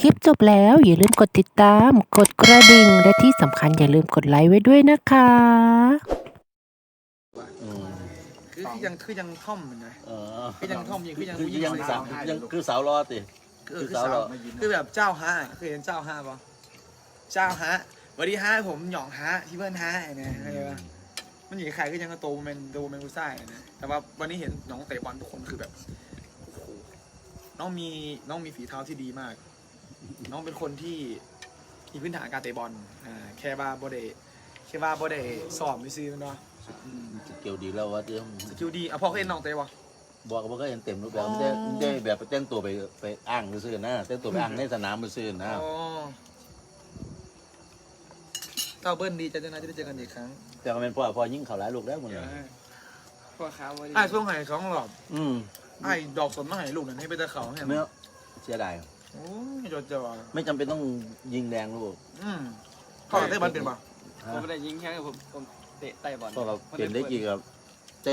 คลิปจบแล้วอย่าลืมกดติดตาม กดกระดิ่ง และที่สำคัญอย่าลืมกดไลค์ไว้ด้วยนะคะอืมคือคือยังคือยังท่อมเหมือนไง เออคือยังท่อมยังคือยังคือผู้หญิงยังใส่สาวสาวยังคือสาวรอติ คือคือคือสาวสาวเหรอคือแบบเจ้าฮะเคยเห็นเจ้าฮะปะเจ้าฮะสวัสดีฮะผมหยองฮะที่เพื่อนฮะเนี่ยเข้าใจปะมันอยู่ใครก็ยังกระโตเป็นโตเป็นผู้ชายนะแต่ว่าวันนี้เห็นน้องเตะบอลทุกคนคือแบบโอ้โหน้องมีน้องมีฝีเท้าที่ดีมาก น้องเป็นคนที่มีพื้นฐานการเตะบอลอ่าแค่ว่าโบเดแค่ว่าโบเดสอบไม่ซื้อมันเนาะอืมเกี่ยวดีแล้วว่าเดี๋ยวสกิลดีอะพ่อเคยเห็นน้องเตะปะบอกว่าก็เห็นเต็มรูปแบบอ๋อไม่ได้ไม่ได้แบบไปแต่งตัวไปไปอ้างซื่อๆนะแต่งตัวไปอ้างในสนามซื่อๆนะ อ๋อเก้าเบิ้ลดีใจด้วยนะที่ได้เจอกันอีกครั้งแต่ก็เป็นพ่อพ่อยิ่งเขาหลายลูกแล้วหมดเลยพ่อค้าวันไอ้ช่วงไหนสองหลอบอืมไอ้ดอกสนมาให้ลูกนั่นให้ไปตะเขาให้เมื่อเสียดาย โอ้ยจอดจอไม่จำเป็นต้องยิงแดงลูกอืมพ่อเตะบอลเป็นปะฮะผมไม่ได้ยิงแค่ผมผมเตะไต่บอลพวกเราเปลี่ยนได้กี่กับใจ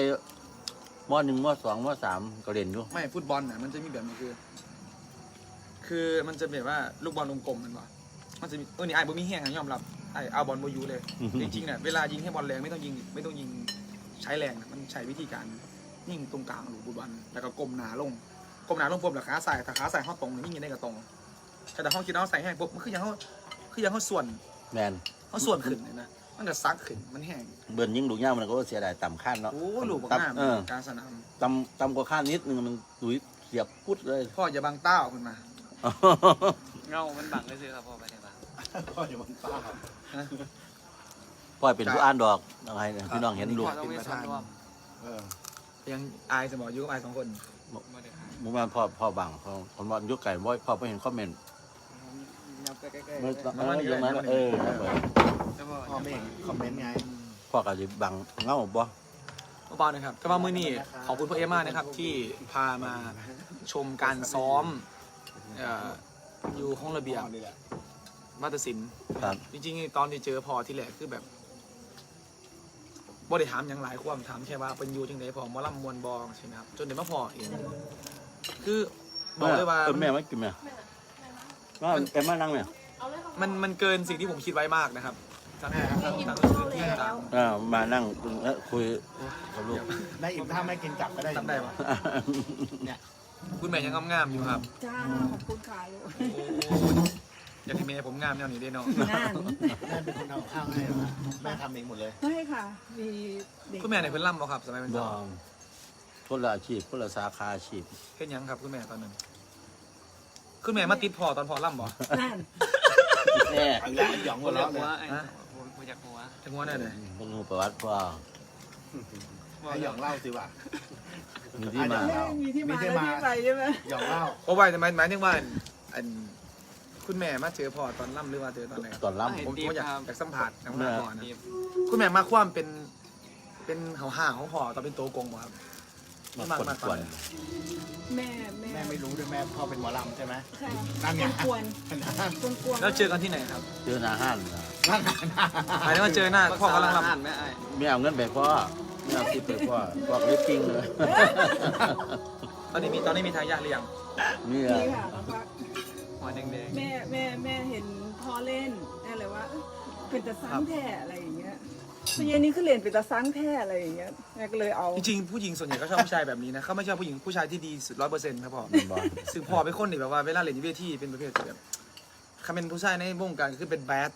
มอหนึ่งมอสองมอสามก็เรียนอยู่ไม่ฟุตบอลน่ะมันจะมีแบบนี้คือ คือมันจะแบบว่าลูกบอลวงกลมมันปะมันจะมีเออนี่ไอ้บ่มีแห้งอะยอมรับไอ้เอาบอลโมยูเลย จริงๆเนี่ยเวลายิงให้บอลแรงไม่ต้องยิงไม่ต้องยิงใช้แรงนะมันใช้วิธีการยิงตรงกลางหรือบอลแล้วก็กลมหนาลง กลมหนาลงปุ๊บแล้วขาใส่ถ้าขาใส่เข้าตรงเนี่ยยิงได้กับตรงแต่ถ้าเขาคิดเอาใส่ให้ปุ๊บมันคือยังเขาคือยังเขาส่วนแมนเขาส่วนขึ้นเลยนะมันจะซักขึ้นมันแห้งเบิร์นยิงลูกย่างมันก็เสียดายต่ำขั้นเนาะโอ้ลูกบักต่ำหน้าเออกลารสนามต่ำต่ำกว่าขั้นนิดนึงมันดุยเสียบพุดเลยพ่ออย่าบังเต้าขึ้นมาเงามันบังเลยซื้อครับพ่อไปไหนบ้างพ่อเป็นผู้อ่านดอกอะไรเนี่ยพี่น้องเห็นลูกพ่อต้องมีส่วนร่วมยังอายสมอยุกับอายสองคน ไม่ได้ครับมุมมันพ่อพ่อบังพ่อผมว่ายุคไก่บ่อยพ่อไม่เห็นคอมเมนต์ยับใกล้ๆเมื่อวตอนนั้นอย่างนั้นเออครับผมพ่อพ่อไม่เห็นคอมเมนต์ไงพ่อก็จะบังเงาบ่เบาๆนะครับแต่ว่ามื้อนี้ขอบคุณพ่อเอมมากนะครับ ที่พามาชมการซ้อมเอ่ออยู่ห้องระเบียบมาตศิลป์ครับจริงๆ ตอนที่เจอพอที่แรกคือแบบ บ่ได้ถามอย่างหลายความถามแค่ว่าเป็นอยูจังไดพอหมอลำมวนบองใช่ไหมครับจนเดี๋ยวมาพอเองคือบอกเลยว่าเออแม่ไม่กินแม่ว่าแอมมานั่งเนี่ยมันมันเกินสิ่งที่ผมคิดไว้มากนะครับทั้งทั้งทั้งพื้นที่ต่างอ่ามานั่งเอ้อคุยกับลูกได้อิ่มถ้าไม่กินกลับก็ได้จำได้ปะคุณแม่ยังงามๆอยู่ครับจ้าขอบคุณค่ะลูกโอ้อยากให้แม่ผมงามแนวนี้ได้เนาะงานแม่เป็นคนทำข้าวให้นะแม่ทำเองหมดเลยไม่ค่ะ มีเด็กคุณแม่ไหนเพิ่นล่ำบ่ครับ สมัยเป็นบ่สาวคนละอาชีพคนละสาขาอาชีพเฮ็ดหยังครับคุณแม่ตอนนั้นคุณแม่มาติดพอตอนพอล่ำบ่นั่นแม่เอาอีกแล้วหยองผหัวมอยาเราะกเลหัวยไอ้ผมผมอยากหัวจังหวะนั้นเลยเป็นรูประวัติพ่อให้หยองเล่าสิว่ะ มีที่มาอะแม่มีที่มามีที่และมาที่ไปใช่ไหมหยองเล่า เพราะว่าหมายหมายถึงว่าอันอัน คุณแม่มาเจอพ่อตอนล่ำหรือว่าเจอตอนไหนครับตอนรับผมผมอยากอยากสัมผัสสัมผัสก่อนนะทีมคุณแม่มาความเป็นเป็นห่าห่าของพ่อตอนเป็นโตกงบ่ครับมามาคนมาคตอวนรไหนแม่แม่แม่ไม่รู้ด้วยแม่พ่อเป็นหมอลำใช่ไหมค่ะนั่นไงกวนกวนกวนแล้วเจอกันที่ไหนครับเจอหน้าห้านนะนั่นไงหมายถึงว่าเจอหน้าพ่อกำลังอ่าล่ำนไหมไอ้ไม่เอาเงินไปพ่อไม่เอาคิดไปพ่อพ่อก็เลยปิ้งเลยตอนนี้มีตอนนี้มีทายาทหรือยังนี่นี่อะค่ะแล้วก็ หัวแดง แม่แม่แม่เห็นพ่อเล่นแม่เลยว่าเอ้ยเป็นตะซังแท้อะไรอย่างเงี้ยพอเย็นนี้คือเรียนเป็นตะซังแท้อะไรอย่างเงี้ยแม่ก็เลยเอาจริงๆผู้หญิงส่วนใหญ่ก็ชอบผู้ชายแบบนี้นะเขาไม่ชอบผู้หญิงผู้ชายที่ดีสุดร้อยเปอร์เซ็นต์ครับพ่อบอลซึ่งพ่อเป็นคนที่แบบว่าเวลาเล่นอยู่เวทีเป็นประเภทแบบคาเป็นผู้ชายในวงการคือเป็นแบด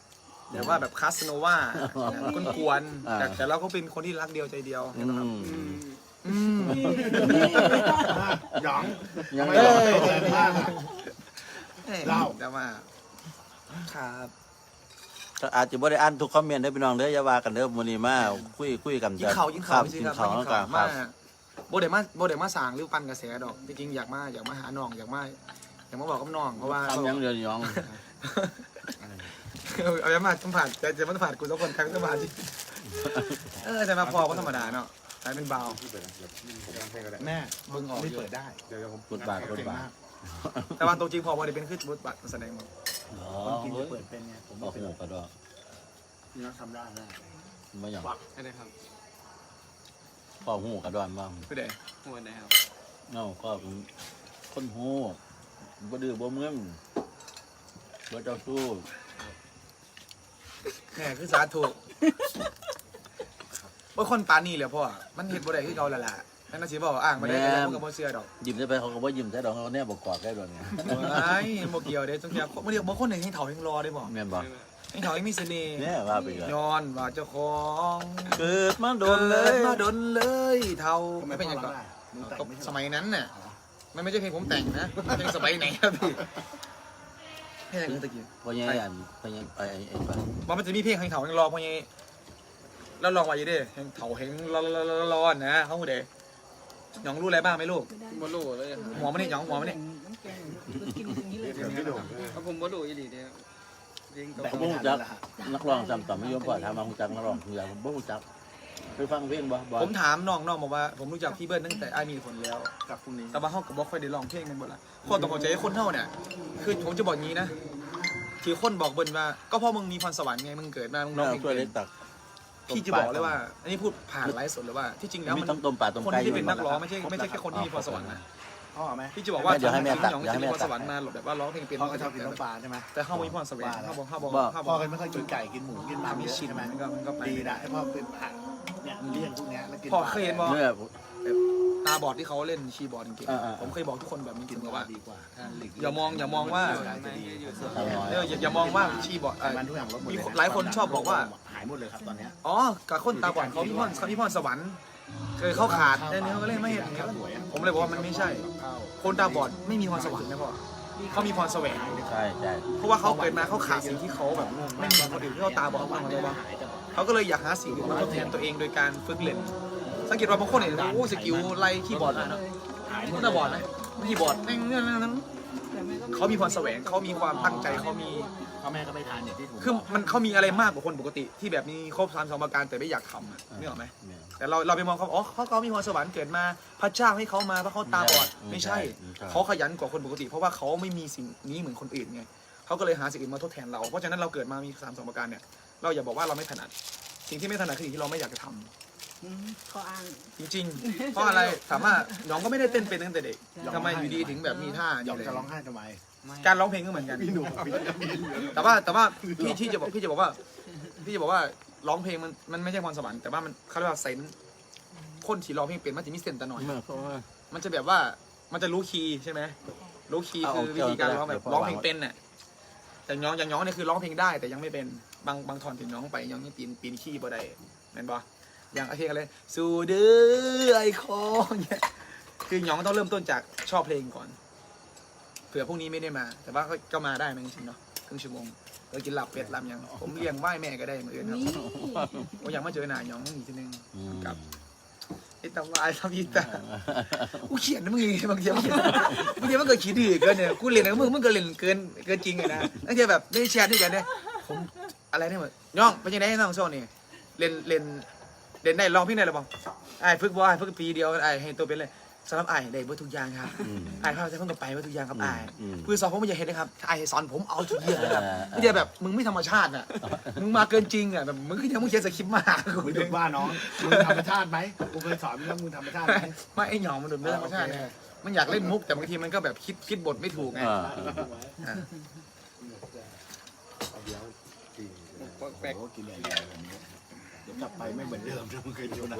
แต่ว่าแบบคาสโนวาคนกวนๆแต่แต่เราก็เป็นคนที่รักเดียวใจเดียวอืนะครับมอืม นี่นี่ หยองยังไม่ไม่หยได้องแรงมากอะ เล่าแต่ว่าครับอาจจะไม่ได้อ่านทุกคอมเมนต์ได้อพี่น้องเด้ออย่าว่ากันเด้อมื้อนี้มาคุยคุยกันยิงเขายิงเขาครับจริกิงนๆคข้ารัวบยิงกัเขานคมารับโบเดมาโบเดมาสางหรือปันกระแสดอกจริงๆอยากมาอยากมาหาน้องอยากมาอยากมาบอกกับน้องเพราะว่า ทำยังเดียวน้องเอาเอาอย่ามาสัมผัสจะจะมาสัมผัสกูสักคนครั้งสัมผัสที่เออแต่มาพอก็ธรรมดาเนาะกลายเป็นเบาแม่เบิ่งออกนี่อยู่เปิดได้เดี๋ยวผมบทบาทบทบาท แต่ว่าตัวจริงพอพอได้เป็นขึ้นบทบาทแสดงหมดอ๋อคนกินเฮ้จะยเปิดเป็นไงผมบอไม่กเป็นหูกระดอกนี่เราทำได้นะไม่อย่างๆอะไรครับพ่อหูกระดอนบ้างคือเดหัวไหนครับเนาะก็เป็นคนหูบ่ดื้อบ่เมื่อมบ่เจ้าสู้แหม่คือสาธุว่าคนปานนี่แหละพ่อมันเห็นบ่ได้คือเก่าและล่ะ นั่นน่ะสิบอกอ้างบ่ได้แต่ผมก็บ่เชื่อดอกยิ้มได้ไปเขาก็บ่ยิ้มใส่ดอกเขาเนี่ยบ่กอดได้ดอกเนี่ยไอ้บ่เกี่ยวเด้ต้องเกี่ยวบ่เดียวบ่คนไหนให้เฒ่าให้รอได้บ่แม่นบ่ให้เฒ่าให้มีเสน่ห์เนี่ยว่าไปกันย้อนว่าเจ้าของเกิดมาโดโดนนเลเลยยมาโดนเลยเฒ่าทำไมไม่เป็เป็นนอหยัยังงไงก็มึงแต่งไม่สมัยนั้นน่ะมันไม่ใช่เพลงผมแต่งนะเพลงสมัยไหนครับพี่เพลงอะไรตะกี้ พอยังอันพอยังไอ้ไอ้ไอ้บ้าว่ามันจะมีเพลงให้เฒ่าให้รอเพราะงี้แล้วลองไว้อยู่ดิเพลงเฒ่าเพลงรอรอรอรอนะเขาหูเด้ หยองรู้อะไรบ้างไหมลูกบอลูเลยครับหัวมันนี่หยองหัวมันนี่น้ำแกงกินอย่างนี้เลยเดี๋ยวพี่โด่งเพราะผมบอลูอีหลีเนี่ยเรียงตัวแต่เขาบ่รู้จักนักร้องจำต่อไม่ยอมพอถามมารู้จักนักร้องคือผมบ่รู้จักไปฟังเพลงบ่บ่ผมถามน้องน้องบอกว่า ผมรู้จักพี่เบิร์ดตั้งแต่ไอ้ายมีผลแล้ว กับพรุ่งนี้ แต่ว่าเขาก็บอกค่อยได้ร้องเพลงกันหมดละคนต้องเข้าใจให้คนเท่าเนี่ย คือผมจะบอกอย่างนี้นะ ที่คนบอกเบิร์นว่า ก็เพราะมึงมีพรสวรรค์ไง มึงเกิดมา มึงน้ร้อองงเพลงช่วยเป็เล็นกตัก พี่จะบอกเลยว่า อันนี้พูดผ่านไลฟ์สดเลยว่า ที่จริงแล้วมีมันต้มต้มปลาต้มคนไก่ที่เป็นนักร้องไม่ใช่ไม่ใช่แค่คนที่มีพรสวรรค์นะพ่อไหมพี่จะบอกว่าเดี๋ยวให้แม่ถึงตักหยองเดี๋ยวจะให้มีแม่พรตัสกวรรค์มาแบบว่าร้องเพลงเป็นพ่อก็ชอบกินน้ำปลาใช่ไหมแต่เขามีพรสวรรค์เขาบอกเขาบอกบอกเขาบพ่ออกก็ไม่ค่อยกินไก่กินหมูกินมันทำให้เยอะชินใช่ไหมมันก็มันก็ไปดีนะให้พ่อเป็นผักเนี่ยเลี่ยงพวกเนี้ยแล้วกินพ่อเคยเห็นบ่เนื้อตาบอดที่เขาเล่นคีย์บอร์ดเก่งอ่าๆๆผมเคยบอกทุกคนแบบนี้กิเสนมอว่าว่าดีกว่าอย่ามองอย่ามองว่าจะดีอร่อยเอออย่าอย่ามองว่าคีย์บอร์ดเอ่อมันทุกอย่างลดหมดมีเลยหลายคนชอบบอกว่า หายหมดเลยครับตอนเนี้ยอ๋อกับคนตาบอดเขามีพรเขามีพรสวรรค์เคยเขาขาดแต่เนี้ยเขาก็เลยไม่เห็นอย่างเงี้ยผมเลยบอกว่ามันไม่ใช่ คนตาบอดไม่มีพรสวรรค์นะพ่อเขามีพรแสวงใช่ใช่เพราะว่าเขาเกิดมาเขาขาดสิ่งที่เขาแบบไม่มีคนอื่นที่เขาตาบอดเขาเลยว่าเขาก็เลยอยากหาสิ่งอื่นมาทดแทนตัวเองโดยการฝึกเล่นสังเกตว่าบางคนเห็นโอ้สกิลไล่คีย์บอร์ดเลยเนาะคนตาบอดนะคีย์บอร์ดนั่งนั่งนั่งนั่งแต่แม่ก็ เขามีพรแสวงเขามีความตั้งใจเขามีพ่อแม่ก็ไม่ทานอย่างที่ผมคือมันเขามีอะไรมากกว่าคนปกติ ที่แบบมีครบสามสองประการแต่ไม่อยากทำอะนึกออกไหมแต่เราเราไปมองเขาอ๋อเขาเขามีพรสวรรค์เกิดมาพระเจ้าให้เขามาเพราะเขาตาบอดไม่ไม่ใช่ใช่ไม่ใช่เขาขยันกว่าคนปกติ เพราะว่าเขาไม่มีสิ่งนี้เหมือนคนอื่นไงเขาก็เลยหาสิ่งอื่นมาทดแทนเราเพราะฉะนั้นเราเกิดมามีสามสองประการเนี่ยเราอย่าบอกว่าเราไม่ถนัด สิ่งที่ไม่ถนัดคือสิ่งที่เราไม่อยากจะทำ อืมเขาอ้าง จริงๆ เพราะอะไรถามว่าน้องก็ไม่ได้เต้นเป็นตั้งแต่เด็กทำไมอยู่ดีถึงแบบมีท่าหยนี่อกเลยจะร้องไห้ทำไมการร้องเพลงก็เหมือนกัน พี่หนุ่มพี่แต่ว่าแต่ว่าพี่ที่จะบอกพี่จะบอกว่าพี่จะบอกว่าร้องเพลงมันมันไม่ใช่พรสวรรค์แต่ว่ามันเขาเรียกว่าเซนส์คนที่ร้องเพลงเป็นมันจะมีเซนส์แต่หน่อยมันจะแบบว่ามันจะรู้คีย์ใช่ไหมรู้คีย์เอาคือวิธีการร้องแบบเอาร้องเพลงเป็นน่ะแต่ย้องอย่างย้องเนี่ยคือร้องเพลงได้แต่ยังไม่เป็นบางบางท่อนถึงย้องไปย้องยังปีนปีนคีย์บ่ได้แม่นบ่ อย่างไอเพลงอะไรสู่เดือไอคอเนี่ยคือย้องต้องเริ่มต้นจากชอบเพลงก่อน เผื่อพรุ่งนี้ไม่ได้มา แต่ว่าก็ก็มาได้ไหมจริงๆเนาะครึ่งชั่วโมงเรากินหลับเป็ดหลับยังผมเลี้ยงไหว้แม่ก็ได้เหมือนกันครับนี่ผมอยากมาเจอหน้าย้องอีกทีนึงกับไอ้ตาวายทำอีตากูเขียนนะมึงบางทีบางทีบางทีมันเกิดขี้ดื้อเกินเนี่ยกูเล่นกับมึงมึงก็เล่นเกินเกินจริงเลยนะบางทีแบบได้แชทด้วยกันเนี่ยผมอะไรเนี่ยเหมือนน้องเป็นยังไงน้องโซ่นี่เล่นเล่น เล่นได้ลองพี่ได้หรือเปล่าไอ้ฝึกบ่ไอ้ฝึกปีเดียวไอ้ให้ตัวเป็นเลยสำหรับไอ้ได้เบิดทุกอย่างครับไอ้เข้าใจเพิ่งก็ไปเบิดทุกอย่างครับไอ้คือสอนผมไม่อยากเห็นนะครับไอ้สอนผมเอาทุกอย่างนะครับไม่ใช่แบบมึงไม่ธรรมชาติอะมึงมาเกินจริงอะแบบมึงคือยังมึงเขียนสคริปต์มากูมึงเลถึยงว่าน้องมึงธรรมชาติไหมกูเคยสอนมึงแล้วมึงธรรมชาติไหม ไม่ไอ้หยองมันดูไม่ธรรมชาติไงมันอยากเล่นมุกแต่บางทีมันก็แบบคิดคิดบทไม่ถูกไงแปลกโอ้กินใหญ่เลยวันนี้เดี๋ยวกลับไปไม่เหมือนเดิมที่มึงเคยดูนะ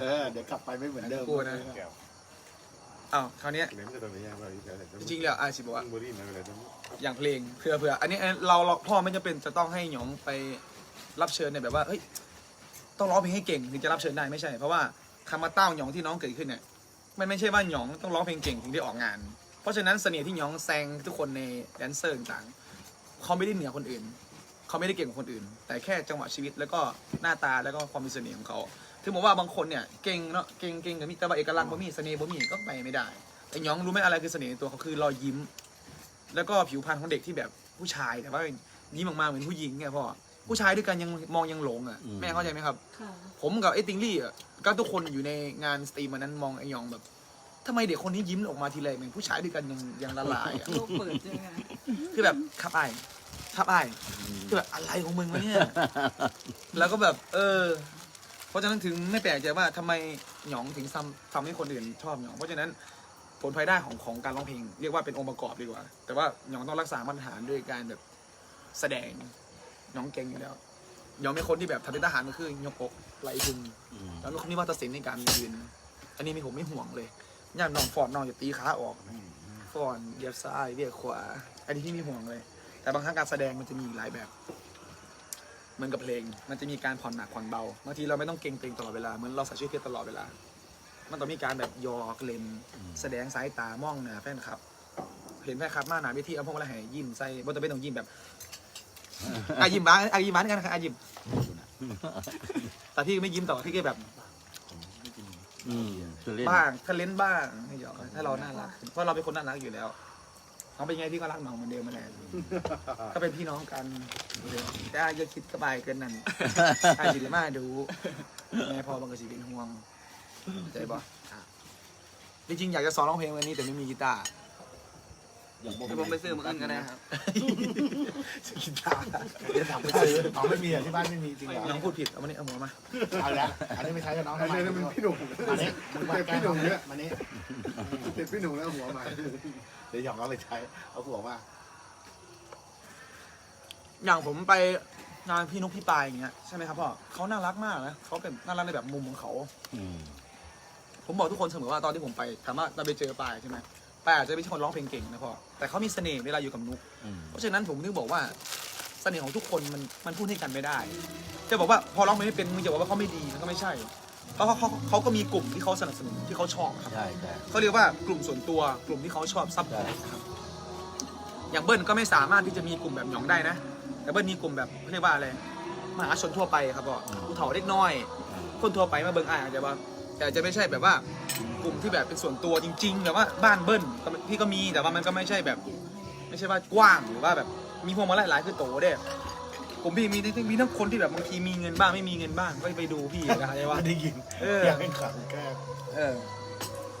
เออเดี๋ยวกลับไปไม่เหมือนเดิมกลัวนะ อ้าวคราวเนี้ยจริงๆแล้วอาชิบอกว่าอย่างเพลงเผื่อเผื่ออันนี้อันเราเราพ่อไม่จำเป็นจะต้องให้หยองไปรับเชิญในแบบว่าเฮ้ยต้องร้องเพลงให้เก่งถึงจะรับเชิญได้ไม่ใช่ เพราะว่าคำว่าเต้าหยองที่น้องเกิดขึ้นเนี่ยมันไม่ใช่ว่าหยองต้องร้องเพลงเก่งถึงได้ออกงาน เพราะฉะนั้นเสน่ห์ที่หยองแซงทุกคนในแดนเซอร์ต่างๆเขาไม่ได้เหนือคนอื่น เขาไม่ได้เก่งกว่าคนอื่น แต่แค่จังหวะชีวิตแล้วก็หน้าตาแล้วก็ความมีเสน่ห์ของเขาถึงบอกว่าบางคนเนี่ยเก่งเนาะเก่งเก่งแต่มีแต่ว่าเอกลักษณ์บ่มีเสน่ห์บ่มีก็ไปไม่ได้ แต่หยองรู้ไหมอะไรคือเสน่ห์ในตัวเขาคือรอยยิ้ม แล้วก็ผิวพรรณของเด็กที่แบบผู้ชายแต่ว่ายิ้มออกมาเหมือนผู้หญิงไงพ่อผู้ชายด้วยกันยังมองยังหลงอะอืมแม่เข้าใจไหมครับ ค่ะผมกับไอ้ติงลี่อะก็ทุกคนอยู่ในงานสตรีมวันนั้นมองไอ้หยองแบบทำไมเด็กคนนี้ยิ้มออกมาทีไรเหมือนผู้ชายด้วยกันยังยังละลายอะโลกเปิดใช่ไหมคะ คือแบบขับไอ้าย ขับไอ้ายคือแบบอะไรของมึงวะเนี่ย แล้วก็แบบ เออ เพราะฉะนั้นถึงไม่แปลกใจว่าทำไมหยองถึงทำทำให้คนอื่นชอบหยอง เพราะฉะนั้นผลภายได้ของของการร้องเพลงเรียกว่าเป็นองค์ประกอบดีกว่า แต่ว่าหยองต้องรักษามาตรฐานด้วยการแบบแสดงน้องเก่งอยู่แล้วยอมเป็นคนที่แบบทำเป็นทหารก็คือยกอกไหลพึงอืมแล้วเป็นคนที่วัฒนศิลป์ในการยืน อันนี้มีผมไม่ห่วงเลยอย่างน้องฟอร์ดน้องจะตีขาออก ฟอร์ดเหยียบซ้ายเหยียบขวา อันนี้ที่มีห่วงเลย แต่บางครั้งการแสดงมันจะมีหลายแบบ เหมือนกับเพลง มันจะมีการผ่อนหนักผ่อนเบา บางทีเราไม่ต้องเก่งเพลงตลอดเวลา เหมือนเราใส่ชุดเพชรตลอดเวลา มันต้องมีการแบบหยอกเล่นแสดงสายตามองหน้าแฟนคลับ เห็นแฟนคลับมาหนาเวทีเอาพวกมาแล้วให้ยิ้มใส่บ่ต้องไปต้องยิ้มแบบอายิ้มบ้างอายิ้มบ้างกันอายิ้มแต่พี่ไม่ยิ้มต่อพี่ก็แบบอืมคือเล่นบ้างถ้าเล่นบ้างให้หยอกถ้าเราน่ารัก เพราะเราเป็นคนน่ารักอยู่แล้ว น้องเป็นไงพี่ก็รักน้องเหมือนเดิมมาแหละก็เป็นพี่น้องกันเหมือนเดิมแต่อาอย่าคิดกระบายเกินนั่นอาจิตมาดูแม่พอมันก็สิเป็นห่วงใจบ่จริงๆอยากจะสอนร้องเพลงวันนี้แต่ไม่มีกีตาร์ อย่างผมเดี๋ยวผมไปซื้อมาขึ้นก็ได้ครับกีตาร์เดี๋ยวถามไปซื้ออ๋อไม่มีอะที่บ้านไม่มีจริงเหรอน้องพูดผิด เอามานี่เอาหัวมา เอาละอันนี้ไม่ใช้กับน้องทำไมอันนี้มันพี่หนุ่มมานี้มึงมาแกล้งพี่หนุ่มเนี่ยมานี้ติดพี่หนุ่มแล้วหัวใหม่เดี๋ยวหยองก็เลยใช้เอาหัวมาอย่างผมไปงานพี่นุกพี่ปายอย่างเงี้ยใช่ไหมครับพ่อเขาน่ารักมากนะเขาเป็นน่ารักในแบบมุมของเขาอืมผมบอกทุกคนเสมอว่าตอนที่ผมไปถามว่าเราไปเจอปายใช่ไหม ปายอาจจะไม่ใช่คนร้องเพลงเก่งนะพ่อแต่เขามีเสน่ห์เวลาอยู่กับนุก อืม เพราะฉะนั้นผมถึงบอกว่าเสน่ห์ของทุกคนมันมันพูดให้กันไม่ได้ จะบอกว่าพอร้องเพลงไม่เป็นมึงจะบอกว่าเขาไม่ดีมันก็ไม่ใช่เพราะเขาเขาเขาก็มีกลุ่มที่เขาสนับสนุนที่เขาชอบครับ ใช่ใช่ เขาเรียกว่ากลุ่มส่วนตัวกลุ่มที่เขาชอบซับพอร์ตใช่ครับ อย่างเบิ้ลก็ไม่สามารถที่จะมีกลุ่มแบบหยองได้นะ แต่เบิ้ลมีกลุ่มแบบเรียกว่าอะไรมหาชนทั่วไปครับพ่อผู้เฒ่าเล็กน้อย คนทั่วไปมาเบิ้งอ่านแต่ว่าแต่จะไม่ใช่แบบว่า กลุ่มที่แบบเป็นส่วนตัวจริง ๆ แบบว่าบ้านเบิ้ลก็พี่ก็มีแต่ว่ามันก็ไม่ใช่แบบ ไม่ใช่ว่ากว้างหรือว่าแบบมีพวงมาลัยหลายคือโตเด้กลุ่มพี่มีมีทั้งคนที่แบบบางทีมีเงินบ้างไม่มีเงินบ้างก็ไปดูพี่นะใช่ว่าไม่ได้ยินเอออยากให้ขังแกล้งเออ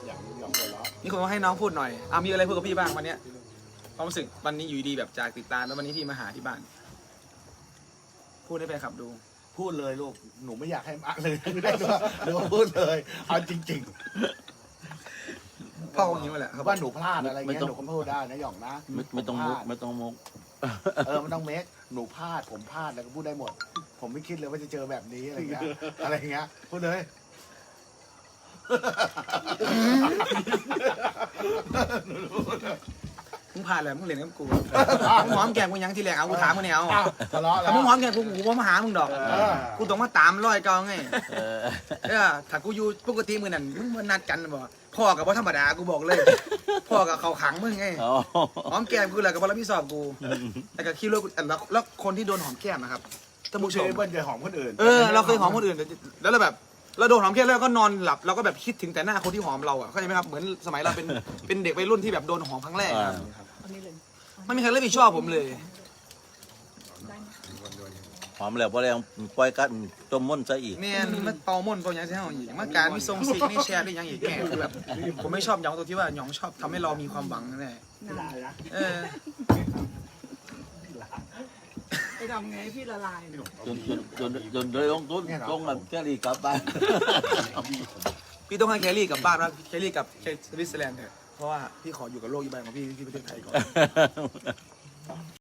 อยากหยองหัวเราะมีคนมาให้น้องพูดหน่อยอะมีอะไรพูดกับพี่บ้างวันเนี้ยความรู้สึกวันนี้อยู่ดีแบบจากติดตามแล้ววันนี้พี่มาหาที่บ้าน พูดให้แฟนคลับดู พูดเลยลูกหนูไม่อยากให้มาเลยไม่ได้ด้วยหนูพูดเลยเอาจริงพ่ออย่างนี้มาแหละๆครับว่าหนูพลาดอะไรไม่เงี้ยต้อง หนูก็พูดได้นะหยองนะไม่ไม่ต้องมุกไม่ต้องมุก เออมันต้องเมคหนูพลาดผมพลาดแล้วก็พูดได้หมด ผมไม่คิดเลยว่าจะเจอแบบนี้อะไรเงี้ยอะไรเงี้ยพูดเลย มึงผ่านแหละมึงเล่นกับกูมึงหอมแก้มกูยังทีแรกเอากูถามมึงเนี่ยเอาอ้าวทะเลาะแล้ถ้าวมึงหอมแก้มกูกูบ่มาหามึงดอก เออ กูต้องมาตามร้อยเก่าไงเออเออถ้ากูอยู่ปกติมือนั่นมึงมานัดกันบ่พ่อกับว่าธรรมดากูบอกเลย พ่อกับเขาขังมึงไงอ๋อหอมแก้มกูแหละกับว่ารับผิดชอบกูแต่ก็คิดว่ากูแล้วแล้วคนที่โดนหอมแก้มนะครับท่านผู้ผู้ชชมมเบิ้ลจะหอมคนอื่น เออเราเคยหอมคนอื่นแต่แล้วเราแบบ เราโดนหอมแก้มแล้วก็นอนหลับเราก็แบบคิดถึงแต่หน้าคนที่หอมเราอะเข้าใจไหมครับเหมือนสมัยเราเป็น เป็นเด็กวัยรุ่นที่แบบโดนหอมครั้งแรกอ่าครับอันนี้เลยไม่มีใครรับผิดชอบผมเลยได้ไหมหอมแล้วพอแล้วปล่อยกัดต้มม่นซะอีกเนี่ยมันเป่าม่นเป่าหยังใช่ไหมอีกมาการมีทรงสิกนี่แชร์ได้ยังอีกแก่คือแบบผมไม่ชอบหยองตรงที่ว่าหยองชอบทำให้เรามีความหวังแน่นานเออ ไปทำไงให้พี่ละลายเนี่ยจนจนจนจนเลยลงทุนลงกับแกลี่กลับบ้าน พี่ต้องให้แคลรี่กลับบ้านนะแคลรี่กลับสวิตเซอร์แลนด์เถอะเพราะว่าพี่ขออยู่กับโลกอีกใบของพี่ที่ประเทศไทยก่อน